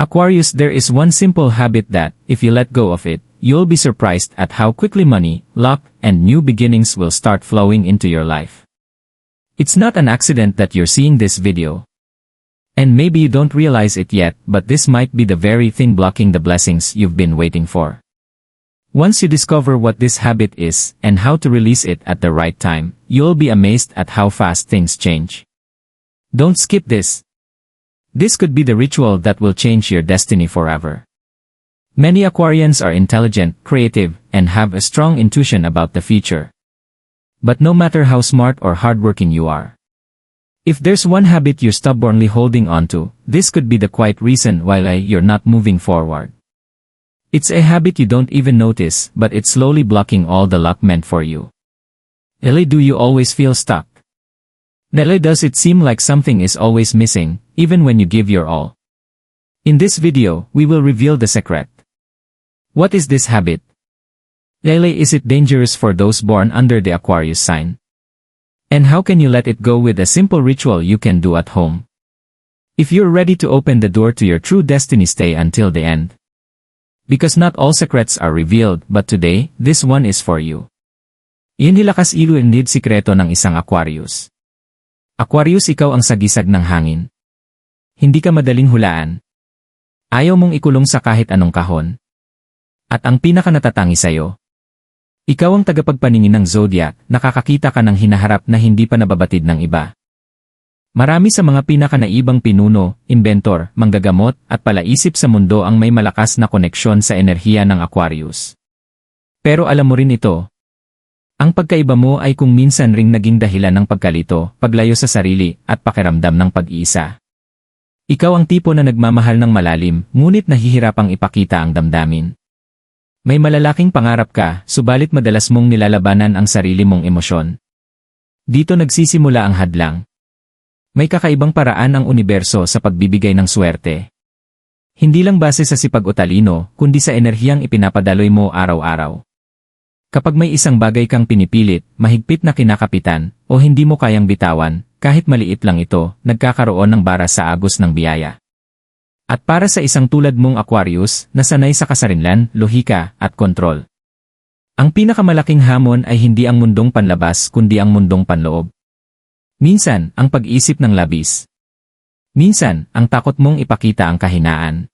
Aquarius, there is one simple habit that, if you let go of it, you'll be surprised at how quickly money, luck, and new beginnings will start flowing into your life. It's not an accident that you're seeing this video. And maybe you don't realize it yet, but this might be the very thing blocking the blessings you've been waiting for. Once you discover what this habit is, and how to release it at the right time, you'll be amazed at how fast things change. Don't skip this. This could be the ritual that will change your destiny forever. Many Aquarians are intelligent, creative, and have a strong intuition about the future. But no matter how smart or hardworking you are, if there's one habit you're stubbornly holding onto, this could be the quiet reason why you're not moving forward. It's a habit you don't even notice, but it's slowly blocking all the luck meant for you. Really do you always feel stuck? Really does it seem like something is always missing, even when you give your all? In this video, we will reveal the secret. What is this habit? Lele is it dangerous for those born under the Aquarius sign? And how can you let it go with a simple ritual you can do at home? If you're ready to open the door to your true destiny stay until the end. Because not all secrets are revealed but today, this one is for you. Inilakas ilo need sikreto ng isang Aquarius. Aquarius ikaw ang sagisag ng hangin. Hindi ka madaling hulaan. Ayaw mong ikulong sa kahit anong kahon. At ang pinaka-natatangi sa'yo. Ikaw ang tagapagpaningin ng zodiac, nakakakita ka ng hinaharap na hindi pa nababatid ng iba. Marami sa mga pinaka-naibang pinuno, inventor, manggagamot, at palaisip sa mundo ang may malakas na koneksyon sa enerhiya ng Aquarius. Pero alam mo rin ito. Ang pagkaiba mo ay kung minsan ring naging dahilan ng pagkalito, paglayo sa sarili, at pakiramdam ng pag-iisa. Ikaw ang tipo na nagmamahal ng malalim, ngunit nahihirapang ipakita ang damdamin. May malalaking pangarap ka, subalit madalas mong nilalabanan ang sarili mong emosyon. Dito nagsisimula ang hadlang. May kakaibang paraan ang universo sa pagbibigay ng swerte. Hindi lang base sa sipag o talino, kundi sa enerhiyang ipinapadaloy mo araw-araw. Kapag may isang bagay kang pinipilit, mahigpit na kinakapitan, o hindi mo kayang bitawan, kahit maliit lang ito, nagkakaroon ng bara sa agos ng biyaya. At para sa isang tulad mong Aquarius, nasanay sa kasarinlan, lohika, at kontrol. Ang pinakamalaking hamon ay hindi ang mundong panlabas kundi ang mundong panloob. Minsan, ang pag-isip ng labis. Minsan, ang takot mong ipakita ang kahinaan.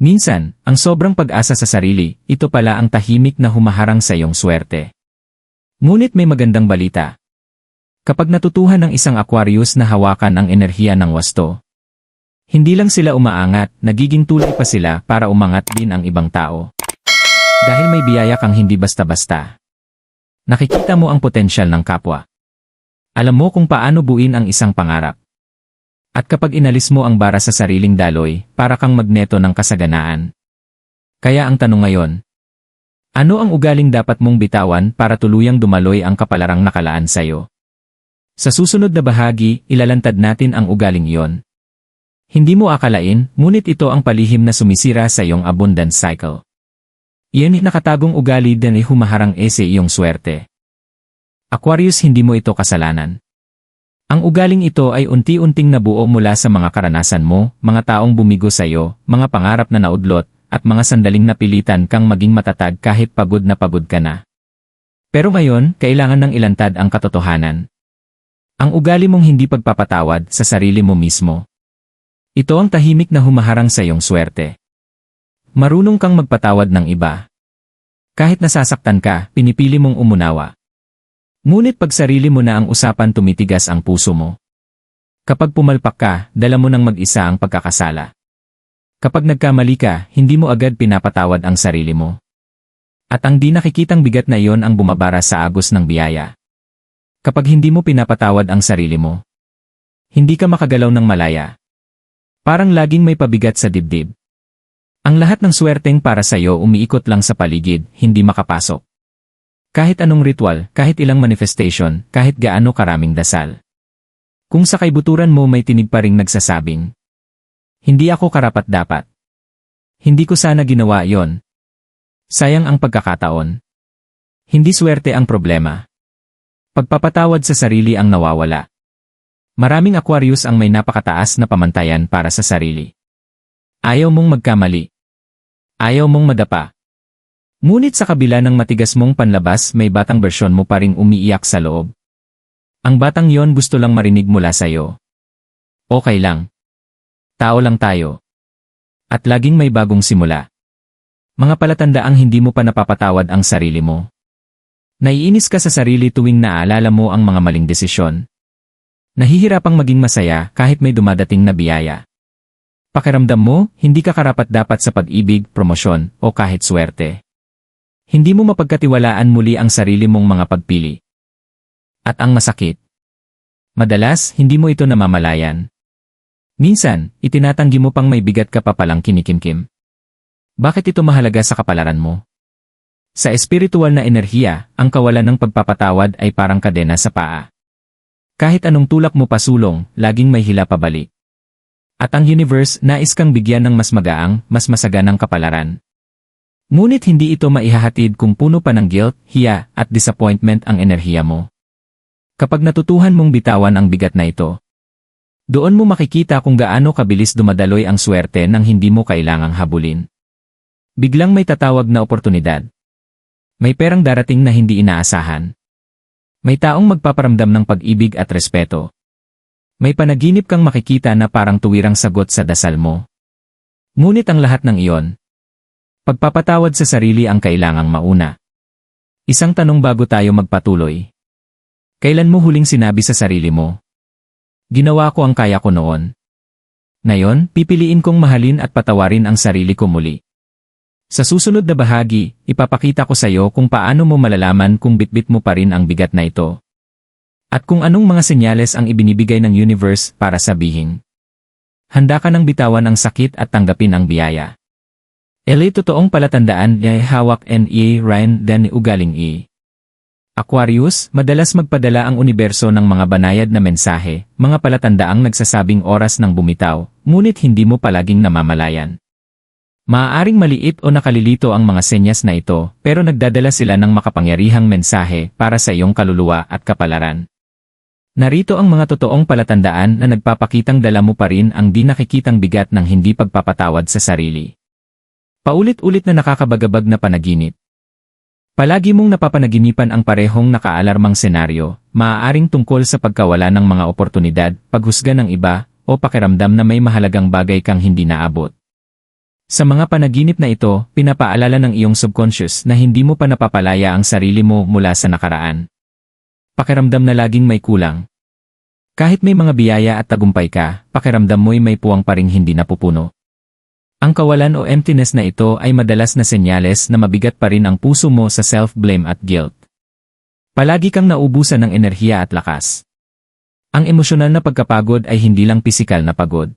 Minsan, ang sobrang pag-asa sa sarili, ito pala ang tahimik na humaharang sa iyong swerte. Ngunit may magandang balita. Kapag natutuhan ng isang Aquarius na hawakan ang enerhiya ng wasto, hindi lang sila umaangat, nagiging tulay pa sila para umangat din ang ibang tao. Dahil may biyaya kang hindi basta-basta. Nakikita mo ang potensyal ng kapwa. Alam mo kung paano buin ang isang pangarap. At kapag inalis mo ang bara sa sariling daloy, para kang magneto ng kasaganaan. Kaya ang tanong ngayon, ano ang ugaling dapat mong bitawan para tuluyang dumaloy ang kapalarang nakalaan sa'yo? Sa susunod na bahagi, ilalantad natin ang ugaling iyon. Hindi mo akalain, ngunit ito ang palihim na sumisira sa iyong abundance cycle. Iyan nakatagong ugali din ay humaharang ese iyong swerte. Aquarius hindi mo ito kasalanan. Ang ugaling ito ay unti-unting nabuo mula sa mga karanasan mo, mga taong bumigo sa iyo, mga pangarap na naudlot, at mga sandaling napilitan kang maging matatag kahit pagod na pagod ka na. Pero ngayon, kailangan ng ilantad ang katotohanan. Ang ugali mong hindi pagpapatawad sa sarili mo mismo, ito ang tahimik na humaharang sa iyong swerte. Marunong kang magpatawad ng iba. Kahit nasasaktan ka, pinipili mong umunawa. Ngunit pag sarili mo na ang usapan tumitigas ang puso mo. Kapag pumalpak ka, dala mo ng mag-isa ang pagkakasala. Kapag nagkamali ka, hindi mo agad pinapatawad ang sarili mo. At ang di nakikitang bigat na iyon ang bumabara sa agos ng biyaya. Kapag hindi mo pinapatawad ang sarili mo, hindi ka makagalaw ng malaya. Parang laging may pabigat sa dibdib. Ang lahat ng swerteng para sa iyo umiikot lang sa paligid, hindi makapasok. Kahit anong ritual, kahit ilang manifestation, kahit gaano karaming dasal. Kung sa kaibuturan mo may tinig pa ring nagsasabing, Hindi ako karapat-dapat. Hindi ko sana ginawa yon. Sayang ang pagkakataon. Hindi swerte ang problema. Pagpapatawad sa sarili ang nawawala. Maraming Aquarius ang may napakataas na pamantayan para sa sarili. Ayaw mong magkamali. Ayaw mong madapa. Ngunit sa kabila ng matigas mong panlabas may batang bersyon mo pa ring umiiyak sa loob. Ang batang yon gusto lang marinig mula sa'yo. Okay lang. Tao lang tayo. At laging may bagong simula. Mga palatandaang hindi mo pa napapatawad ang sarili mo. Naiinis ka sa sarili tuwing naaalala mo ang mga maling desisyon. Nahihirapang maging masaya kahit may dumadating na biyaya. Pakiramdam mo, hindi ka karapat-dapat sa pag-ibig, promosyon, o kahit swerte. Hindi mo mapagkatiwalaan muli ang sarili mong mga pagpili. At ang masakit. Madalas, hindi mo ito namamalayan. Minsan, itinatanggi mo pang may bigat ka pa palang kinikimkim. Bakit ito mahalaga sa kapalaran mo? Sa espiritual na enerhiya, ang kawalan ng pagpapatawad ay parang kadena sa paa. Kahit anong tulak mo pasulong, laging may hila pabalik. At ang universe nais kang bigyan ng mas magaang, mas masaganang kapalaran. Ngunit hindi ito maihahatid kung puno pa ng guilt, hiya, at disappointment ang enerhiya mo. Kapag natutuhan mong bitawan ang bigat na ito, doon mo makikita kung gaano kabilis dumadaloy ang swerte nang hindi mo kailangang habulin. Biglang may tatawag na oportunidad. May perang darating na hindi inaasahan. May taong magpaparamdam ng pag-ibig at respeto. May panaginip kang makikita na parang tuwirang sagot sa dasal mo. Ngunit ang lahat ng iyon. Pagpapatawad sa sarili ang kailangang mauna. Isang tanong bago tayo magpatuloy. Kailan mo huling sinabi sa sarili mo? Ginawa ko ang kaya ko noon. Ngayon, pipiliin kong mahalin at patawarin ang sarili ko muli. Sa susunod na bahagi, ipapakita ko sa iyo kung paano mo malalaman kung bitbit mo pa rin ang bigat na ito. At kung anong mga senyales ang ibinibigay ng universe para sabihin. Handa ka ng bitawan ang sakit at tanggapin ang biyaya. Eli totoong palatandaan ay hawak N.E. Ryan dan ugaling E. Aquarius, madalas magpadala ang universo ng mga banayad na mensahe, mga palatandaang nagsasabing oras ng bumitaw, ngunit hindi mo palaging namamalayan. Maaaring maliit o nakalilito ang mga senyas na ito, pero nagdadala sila ng makapangyarihang mensahe para sa iyong kaluluwa at kapalaran. Narito ang mga totoong palatandaan na nagpapakitang dala mo pa rin ang di nakikitang bigat ng hindi pagpapatawad sa sarili. Paulit-ulit na nakakabagabag na panaginip. Palagi mong napapanaginipan ang parehong nakaalarmang senaryo, maaaring tungkol sa pagkawala ng mga oportunidad, paghusga ng iba, o pakiramdam na may mahalagang bagay kang hindi naabot. Sa mga panaginip na ito, pinapaalala ng iyong subconscious na hindi mo pa napapalaya ang sarili mo mula sa nakaraan. Pakiramdam na laging may kulang. Kahit may mga biyaya at tagumpay ka, pakiramdam mo'y may puwang pa ring hindi napupuno. Ang kawalan o emptiness na ito ay madalas na senyales na mabigat pa rin ang puso mo sa self-blame at guilt. Palagi kang naubusan ng enerhiya at lakas. Ang emosyonal na pagkapagod ay hindi lang pisikal na pagod.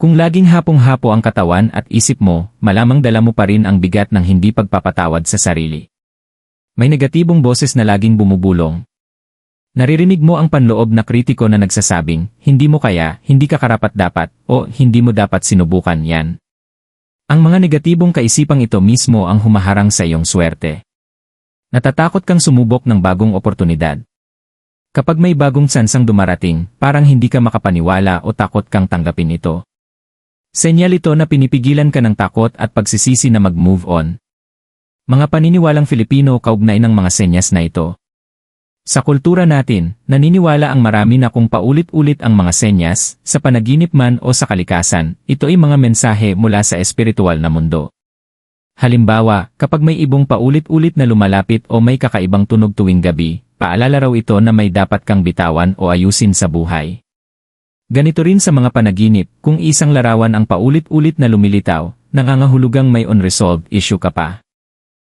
Kung laging hapong-hapo ang katawan at isip mo, malamang dala mo pa rin ang bigat ng hindi pagpapatawad sa sarili. May negatibong boses na laging bumubulong. Naririnig mo ang panloob na kritiko na nagsasabing, hindi mo kaya, hindi ka karapat-dapat, o hindi mo dapat sinubukan yan. Ang mga negatibong kaisipang ito mismo ang humaharang sa iyong swerte. Natatakot kang sumubok ng bagong oportunidad. Kapag may bagong sansang dumarating, parang hindi ka makapaniwala o takot kang tanggapin ito. Senyal ito na pinipigilan ka ng takot at pagsisisi na mag-move on. Mga paniniwalang Filipino kaugnay ng mga senyas na ito. Sa kultura natin, naniniwala ang marami na kung paulit-ulit ang mga senyas, sa panaginip man o sa kalikasan, ito ay mga mensahe mula sa espiritual na mundo. Halimbawa, kapag may ibong paulit-ulit na lumalapit o may kakaibang tunog tuwing gabi, paalala raw ito na may dapat kang bitawan o ayusin sa buhay. Ganito rin sa mga panaginip, kung isang larawan ang paulit-ulit na lumilitaw, nangangahulugang may unresolved issue ka pa.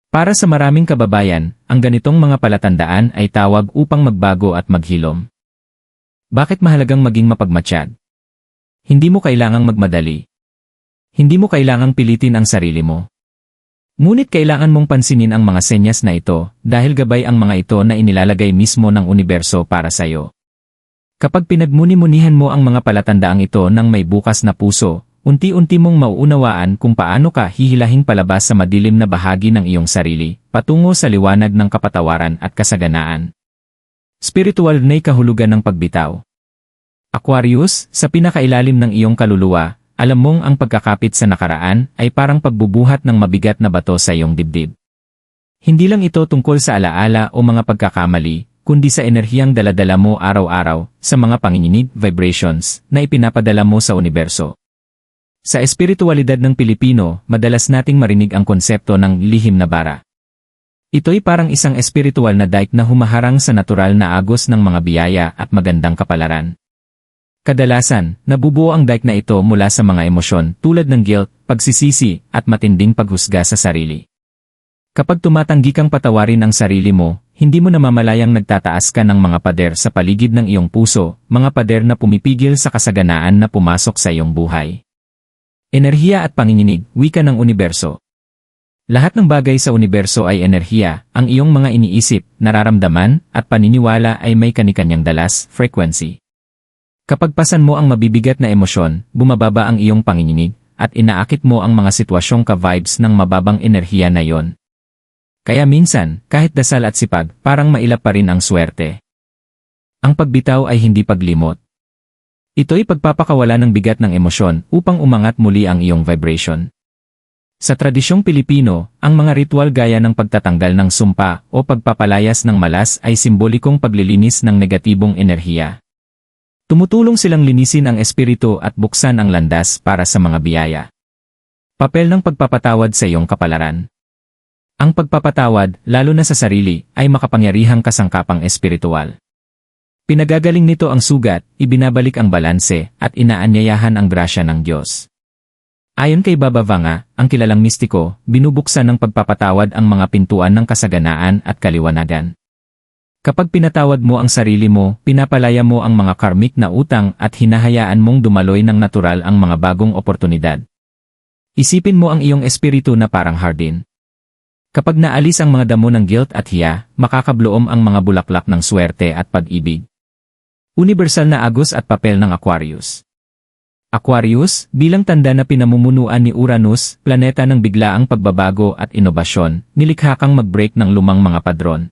Para sa maraming kababayan, ang ganitong mga palatandaan ay tawag upang magbago at maghilom. Bakit mahalagang maging mapagmatsyag? Hindi mo kailangang magmadali. Hindi mo kailangang pilitin ang sarili mo. Ngunit kailangan mong pansinin ang mga senyas na ito dahil gabay ang mga ito na inilalagay mismo ng universo para sa iyo. Kapag pinagmuni-munihan mo ang mga palatandaang ito ng may bukas na puso, unti-unti mong mauunawaan kung paano ka hihilahing palabas sa madilim na bahagi ng iyong sarili, patungo sa liwanag ng kapatawaran at kasaganaan. Spiritual na kahulugan ng pagbitaw. Aquarius, sa pinakailalim ng iyong kaluluwa, alam mong ang pagkakapit sa nakaraan ay parang pagbubuhat ng mabigat na bato sa iyong dibdib. Hindi lang ito tungkol sa alaala o mga pagkakamali, kundi sa enerhiyang daladala mo araw-araw, sa mga panginginig, vibrations, na ipinapadala mo sa universo. Sa espiritualidad ng Pilipino, madalas nating marinig ang konsepto ng lihim na bara. Ito'y parang isang espiritual na dike na humaharang sa natural na agos ng mga biyaya at magandang kapalaran. Kadalasan, nabubuo ang dike na ito mula sa mga emosyon tulad ng guilt, pagsisisi, at matinding paghusga sa sarili. Kapag tumatanggi kang patawarin ang sarili mo, hindi mo namamalayang nagtataas ka ng mga pader sa paligid ng iyong puso, mga pader na pumipigil sa kasaganaan na pumasok sa iyong buhay. Enerhiya at panginginig, wika ng universo. Lahat ng bagay sa universo ay enerhiya, ang iyong mga iniisip, nararamdaman, at paniniwala ay may kanikanyang dalas, frequency. Kapag pasan mo ang mabibigat na emosyon, bumababa ang iyong panginginig, at inaakit mo ang mga sitwasyong ka-vibes ng mababang enerhiya na yon. Kaya minsan, kahit dasal at sipag, parang mailap pa rin ang swerte. Ang pagbitaw ay hindi paglimot. Ito'y pagpapakawala ng bigat ng emosyon upang umangat muli ang iyong vibration. Sa tradisyong Pilipino, ang mga ritual gaya ng pagtatanggal ng sumpa o pagpapalayas ng malas ay simbolikong paglilinis ng negatibong enerhiya. Tumutulong silang linisin ang espiritu at buksan ang landas para sa mga biyaya. Papel ng pagpapatawad sa iyong kapalaran. Ang pagpapatawad, lalo na sa sarili, ay makapangyarihang kasangkapang espiritual. Pinagagaling nito ang sugat, ibinabalik ang balanse, at inaanyayahan ang grasya ng Diyos. Ayon kay Baba Vanga, ang kilalang mistiko, binubuksan ng pagpapatawad ang mga pintuan ng kasaganaan at kaliwanagan. Kapag pinatawad mo ang sarili mo, pinapalaya mo ang mga karmic na utang at hinahayaan mong dumaloy ng natural ang mga bagong oportunidad. Isipin mo ang iyong espiritu na parang hardin. Kapag naalis ang mga damo ng guilt at hiya, makakabloom ang mga bulaklak ng swerte at pag-ibig. Universal na agos at papel ng Aquarius. Aquarius, bilang tanda na pinamumunuan ni Uranus, planeta ng biglaang pagbabago at inobasyon, nilikha kang mag-break ng lumang mga padron.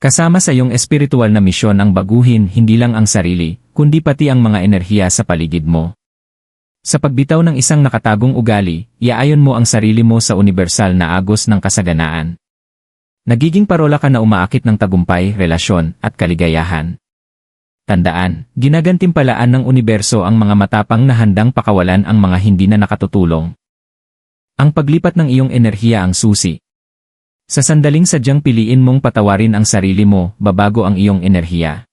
Kasama sa iyong espiritual na misyon ang baguhin hindi lang ang sarili, kundi pati ang mga enerhiya sa paligid mo. Sa pagbitaw ng isang nakatagong ugali, iaayon mo ang sarili mo sa universal na agos ng kasaganaan. Nagiging parola ka na umaakit ng tagumpay, relasyon, at kaligayahan. Tandaan, ginagantimpalaan ng universo ang mga matapang na handang pakawalan ang mga hindi na nakatutulong. Ang paglipat ng iyong enerhiya ang susi. Sa sandaling sadyang piliin mong patawarin ang sarili mo, babago ang iyong enerhiya.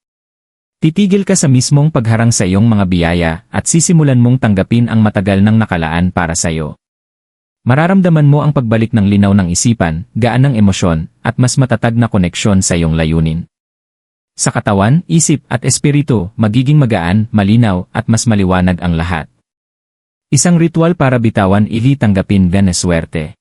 Titigil ka sa mismong pagharang sa iyong mga biyaya at sisimulan mong tanggapin ang matagal ng nakalaan para sa iyo. Mararamdaman mo ang pagbalik ng linaw ng isipan, gaan ng emosyon, at mas matatag na koneksyon sa iyong layunin. Sa katawan, isip at espiritu, magiging magaan, malinaw, at mas maliwanag ang lahat. Isang ritual para bitawan ili tanggapin ganeswerte.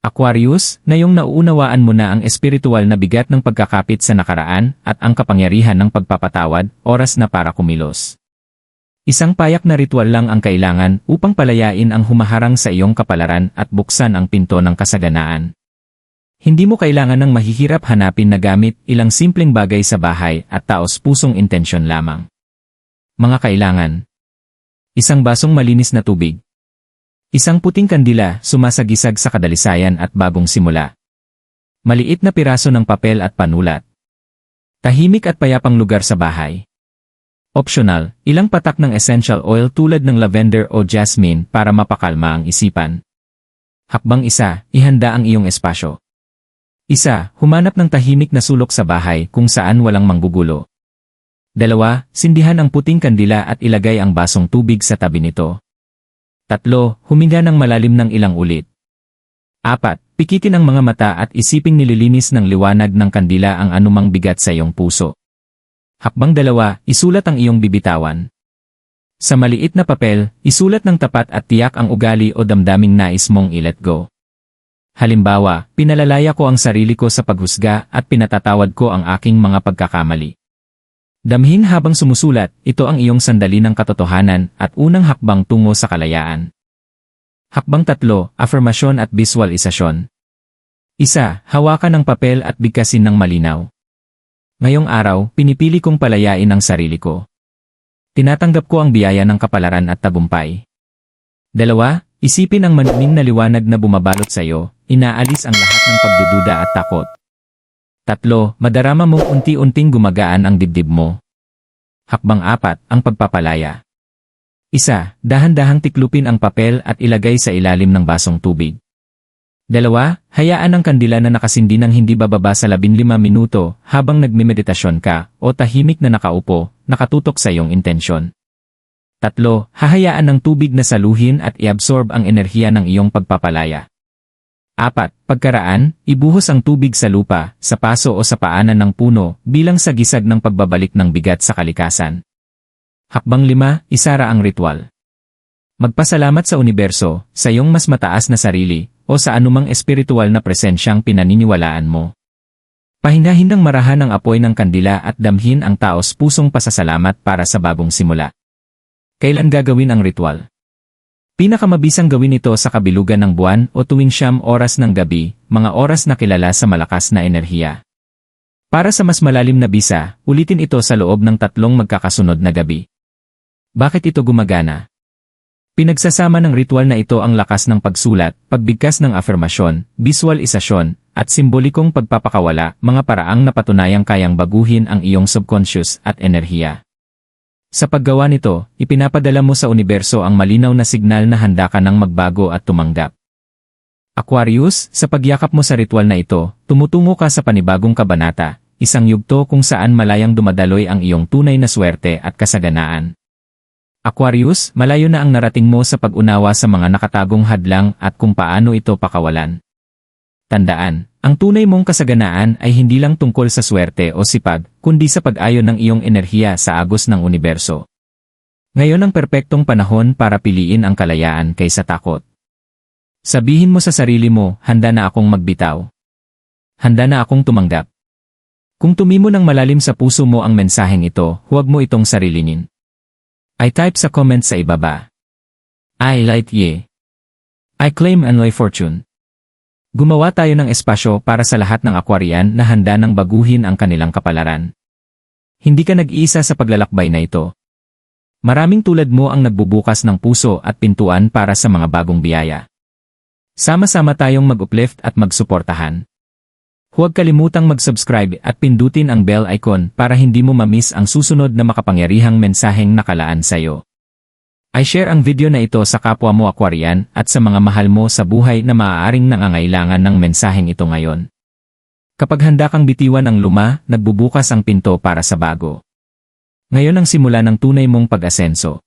Aquarius, na yung nauunawaan mo na ang espiritual na bigat ng pagkakapit sa nakaraan at ang kapangyarihan ng pagpapatawad, oras na para kumilos. Isang payak na ritual lang ang kailangan upang palayain ang humaharang sa iyong kapalaran at buksan ang pinto ng kasaganaan. Hindi mo kailangan ng mahihirap hanapin na gamit ilang simpleng bagay sa bahay at taos pusong intensyon lamang. Mga kailangan. Isang basong malinis na tubig. Isang puting kandila sumasagisag sa kadalisayan at bagong simula. Maliit na piraso ng papel at panulat. Tahimik at payapang lugar sa bahay. Optional, ilang patak ng essential oil tulad ng lavender o jasmine para mapakalma ang isipan. Hakbang isa, ihanda ang iyong espasyo. Isa, humanap ng tahimik na sulok sa bahay kung saan walang manggugulo. Dalawa, sindihan ang puting kandila at ilagay ang basong tubig sa tabi nito. Tatlo, huminga ng malalim ng ilang ulit. Apat, pikitin ang mga mata at isiping nililinis ng liwanag ng kandila ang anumang bigat sa iyong puso. Hakbang dalawa, isulat ang iyong bibitawan. Sa maliit na papel, isulat ng tapat at tiyak ang ugali o damdaming nais mong i-let go. Halimbawa, pinalalaya ko ang sarili ko sa paghusga at pinatatawad ko ang aking mga pagkakamali. Damhin habang sumusulat, ito ang iyong sandali ng katotohanan at unang hakbang tungo sa kalayaan. Hakbang tatlo, affirmasyon at visualisasyon. Isa, hawakan ng papel at bigkasin ng malinaw. Ngayong araw, pinipili kong palayain ang sarili ko. Tinatanggap ko ang biyaya ng kapalaran at tagumpay. Dalawa, isipin ang manumin na liwanag na bumabalot sa iyo, inaalis ang lahat ng pagdududa at takot. Tatlo, madarama mong unti-unting gumagaan ang dibdib mo. Hakbang apat, ang pagpapalaya. Isa, dahan-dahang tiklupin ang papel at ilagay sa ilalim ng basong tubig. Dalawa, hayaan ang kandila na nakasindi ng hindi bababa sa 15 minuto habang nagmimeditasyon ka o tahimik na nakaupo, nakatutok sa iyong intensyon. Tatlo, hahayaan ng tubig na saluhin at iabsorb ang enerhiya ng iyong pagpapalaya. Apat, pagkaraan, ibuhos ang tubig sa lupa, sa paso o sa paanan ng puno bilang sagisag ng pagbabalik ng bigat sa kalikasan. Hakbang lima, isara ang ritual. Magpasalamat sa universo, sa iyong mas mataas na sarili, o sa anumang espiritual na presensyang pinaniniwalaan mo. Pahinahindang marahan ang apoy ng kandila at damhin ang taos pusong pasasalamat para sa bagong simula. Kailan gagawin ang ritual? Pinakamabisang gawin ito sa kabilugan ng buwan o tuwing siyam oras ng gabi, mga oras na kilala sa malakas na enerhiya. Para sa mas malalim na bisa, ulitin ito sa loob ng tatlong magkakasunod na gabi. Bakit ito gumagana? Pinagsasama ng ritual na ito ang lakas ng pagsulat, pagbigkas ng afirmasyon, visualisasyon, at simbolikong pagpapakawala, mga paraang napatunayang kayang baguhin ang iyong subconscious at enerhiya. Sa paggawa nito, ipinapadala mo sa universo ang malinaw na signal na handa ka ng magbago at tumanggap. Aquarius, sa pagyakap mo sa ritual na ito, tumutungo ka sa panibagong kabanata, isang yugto kung saan malayang dumadaloy ang iyong tunay na swerte at kasaganaan. Aquarius, malayo na ang narating mo sa pag-unawa sa mga nakatagong hadlang at kung paano ito pakawalan. Tandaan, ang tunay mong kasaganaan ay hindi lang tungkol sa swerte o sipag, kundi sa pag-ayon ng iyong enerhiya sa agos ng universo. Ngayon ang perpektong panahon para piliin ang kalayaan kaysa takot. Sabihin mo sa sarili mo, handa na akong magbitaw. Handa na akong tumanggap. Kung tumimo ng malalim sa puso mo ang mensaheng ito, huwag mo itong sarilinin. I type sa comment sa ibaba. I like ye. I claim Anloy Fortune. Gumawa tayo ng espasyo para sa lahat ng akwarian na handa ng baguhin ang kanilang kapalaran. Hindi ka nag-iisa sa paglalakbay na ito. Maraming tulad mo ang nagbubukas ng puso at pintuan para sa mga bagong biyaya. Sama-sama tayong mag-uplift at magsuportahan. Huwag kalimutang mag-subscribe at pindutin ang bell icon para hindi mo mamiss ang susunod na makapangyarihang mensaheng nakalaan sa'yo. I share ang video na ito sa kapwa mo Aquarian at sa mga mahal mo sa buhay na maaaring nangangailangan ng mensaheng ito ngayon. Kapag handa kang bitiwan ang luma, nagbubukas ang pinto para sa bago. Ngayon ang simula ng tunay mong pag-asenso.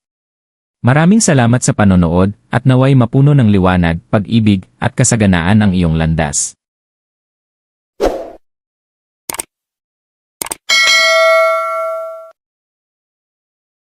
Maraming salamat sa panonood at naway mapuno ng liwanag, pag-ibig at kasaganaan ang iyong landas.